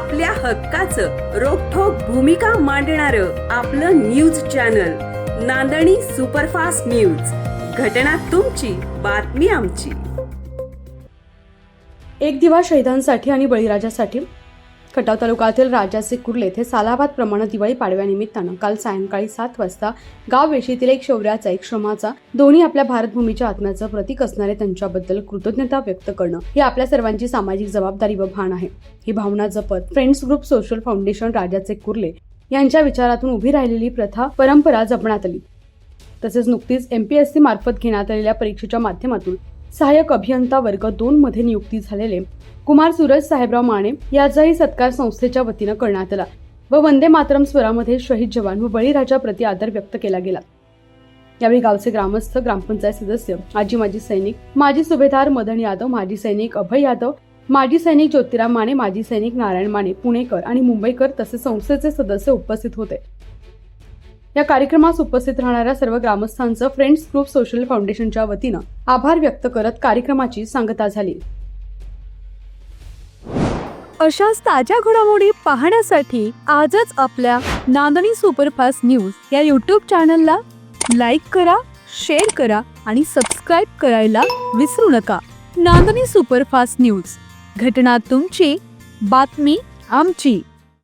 आपल्या हक्काचं रोखोक भूमिका मांडणार आपलं news channel Nandani superfast news. घटना तुमची बातमी आमची. एक दिवा शहीदांसाठी आणि बळीराजासाठी खटाव तालुक्यातील राजाचे कुर्ले येथे सालाबाद प्रमाणे दिवाळी पाडव्यानिमित्तानं काल सायंकाळी सात वाजता गाव वेशीतील एक शौर्याचा एक श्रमाचा दोन्ही आपल्या भारतभूमीच्या आत्म्याचं प्रतीक असणारे त्यांच्याबद्दल कृतज्ञता व्यक्त करणं ही आपल्या सर्वांची सामाजिक जबाबदारी व भान आहे. ही भावना जपत फ्रेंड्स ग्रुप सोशल फाउंडेशन राजाचे कुर्ले यांच्या विचारातून उभी राहिलेली प्रथा परंपरा जपण्यात आली. तसेच नुकतीच एमपीएससी मार्फत घेण्यात आलेल्या परीक्षेच्या माध्यमातून सहाय्यक अभियंता वर्ग दोन मध्ये नियुक्ती झालेले कुमार सूरज साहेबराव माने याचाही सत्कार संस्थेच्या वतीनं करण्यात आला व वंदे मातरम स्वरामध्ये शहीद जवान व बळीराजा प्रति आदर व्यक्त केला गेला. यावेळी गावचे ग्रामस्थ ग्रामपंचायत सदस्य आजी माजी सैनिक माजी सुभेदार मदन यादव माजी सैनिक अभय यादव माजी सैनिक ज्योतिराम माने माजी सैनिक नारायण माने पुणेकर आणि मुंबईकर तसेच संस्थेचे सदस्य उपस्थित होते. या कार्यक्रमास उपस्थित राहणाऱ्या सर्व ग्रामस्थांचं फ्रेंड्स ग्रुप सोशल फाउंडेशनच्या वतीनं आभार व्यक्त करत कार्यक्रमाची सांगता झाली. अशाच ताज्या घडामोडी पाहण्यासाठी आजच आपल्या नांदणी सुपरफास्ट न्यूज या यूट्यूब चॅनलला लाईक करा शेअर करा आणि सबस्क्राईब करायला विसरू नका. Nandani superfast news. घटना तुमची बातमी आमची.